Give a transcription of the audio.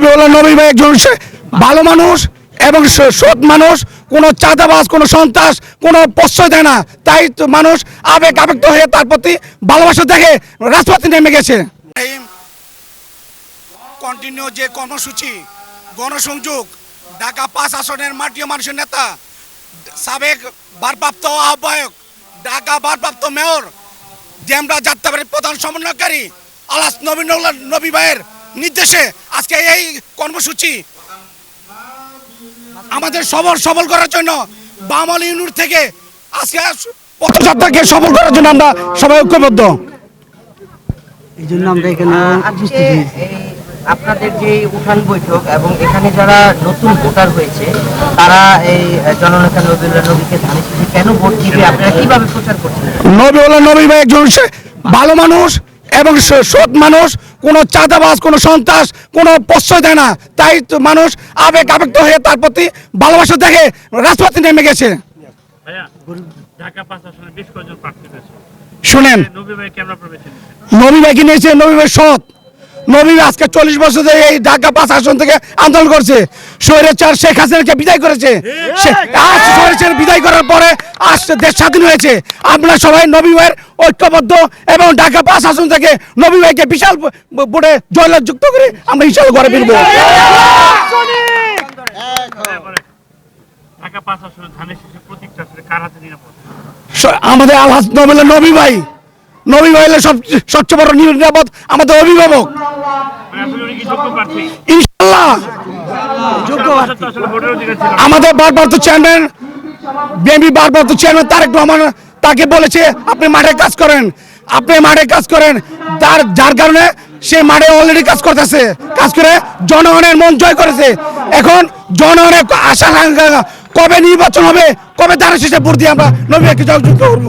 নবীউল্লাহ নবী ভাই একজন ভালো মানুষ এবং সৎ মানুষ, কোনো চাঁদাবাজ, কোনো সন্ত্রাস, কোনো প্রশ্রয় দেয় না। তাই মানুষ আবেগ আবেগ হয়ে তার প্রতি ভালোবাসা দেখে রাজপথে নেমে গেছে। কন্টিনিউ যে কর্মসূচি, গণসংযোগ, ঢাকা পাঁচ আসনের মাটিও মানুষের নেতা, সাবেক ভারপ্রাপ্ত আহ্বায়ক, ঢাকা ভারপ্রাপ্ত মেয়র ড্যামরা যাত্রাবাড়ির প্রধান সমন্বয়কারী, আলাস নবীন নবী ভাইয়ের নির্দেশে আজকে এই কর্মসূচি আমাদের সবল সবল করার জন্য বামল ইউনিট থেকে আজকে পথযাত্রাকে সবল করার জন্য আমরা সবাই ঐক্যবদ্ধ। এই জন্য আমরা এখানে আপনাদের যে উঠান বৈঠক এবং এখানে যারা নতুন ভোটার হয়েছে তারা এই জননেতা নবীল্লা নবীকে ধানের শীষে কেন ভোট দিবে? আপনারা কীভাবে প্রচার করছেন? নবীউল্লাহ নবী ভাই একজন ভালো মানুষ এবং সৎ মানুষ। কোনো চাঁদাবাজ কোনো সন্ত্রাস কোনো প্রশ্রয় দেয় না। তাই তো মানুষ আবেগ আবেগ হয়ে তার প্রতি ভালোবাসা দেখে রাজপথে নেমে গেছে। শুনেন। নবী ভাই কিনেছে নিয়েছেন নবী ভাইকে নিয়েছে নবী ভাই সৎ। নবী আজকে চল্লিশ বছর ধরে এই ঢাকা পাঁচ আসন থেকে আন্দোলন করছে। স্বৈরাচার শেখ হাসিনাকে বিদায় করেছে। আজ স্বৈরাচার বিদায় করার পরে আজ দেশ স্বাধীন হয়েছে। আমরা সবাই নবী ভাইয়ের ঐক্যবদ্ধ এবং ঢাকা পাঁচ আসন থেকে নবী ভাইকে বিশাল বোর্ডে জয়লাভ যুক্ত করে আমরা ইনশাল ঘরে ফিরবো। আমাদের আলহাজ নবীল নবী ভাই। নবী ভাই সব, সবচেয়ে বড় নিরাপদ আমাদের অভিভাবক। ইনশাল্লাহ যোগ্য তো আসলে ভোটের অধিকার ছিল না। আমাদের ভারপ্রাপ্ত চেয়ারম্যান চেয়ারম্যান তারেক রহমান তাকে বলেছে, আপনি মাঠে কাজ করেন। আপনি মাঠে কাজ করেন। তার, যার কারণে সে মাঠে অলরেডি কাজ করতেছে। কাজ করে জনগণের মন জয় করেছে। এখন জনগণের আশা কবে নির্বাচন হবে, কবে তার শেষে ভোট দিয়ে আমরা নবীকে জয়যুক্ত করব?